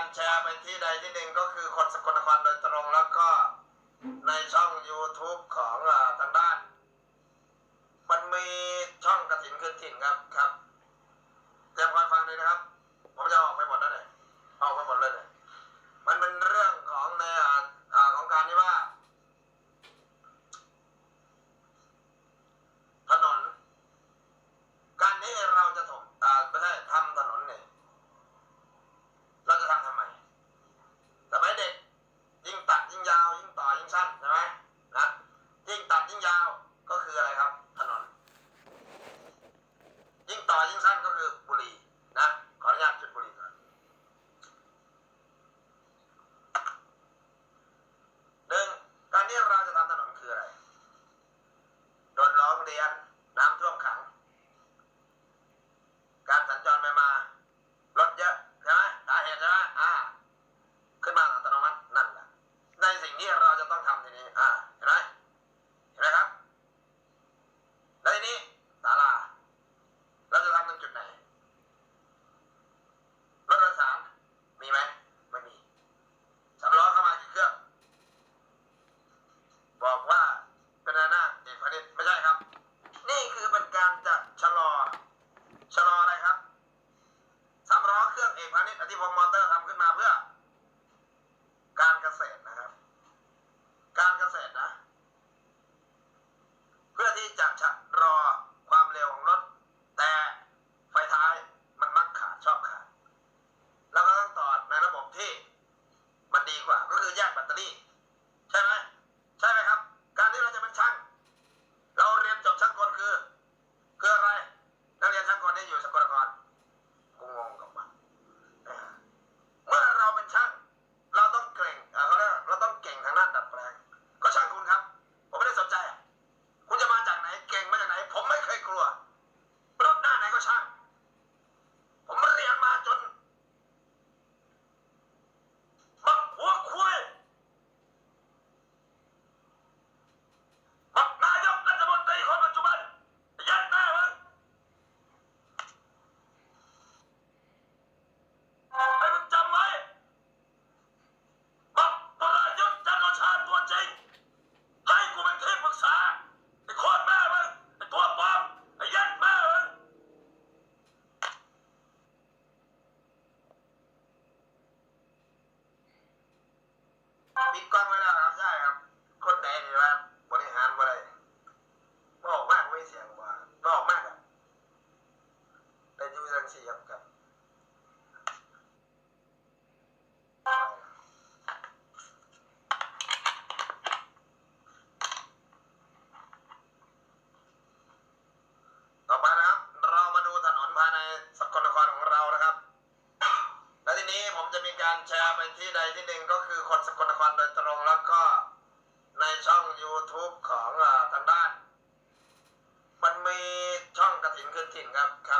การแชร์ไปที่ใดที่หนึ่งก็คือคนสกลนครโดยตรงแล้วก็ในช่อง YouTube ของอทางด้าน มันมีช่องกระถิ่นคืนถิ่นครับครับเตรียมความฟังเลยนะครับ ผมจะออกไปหมดแล้วเลยออกไปหมดเลยเลยมันเป็นเรื่อง caballos wrong. การแชร์ไปที่ใดที่หนึ่งก็คือคนสกลนครโดยตรงแล้วก็ในช่อง YouTube ของทางด้าน มันมีช่องกระถิ่นคืนถิ่นครับครับ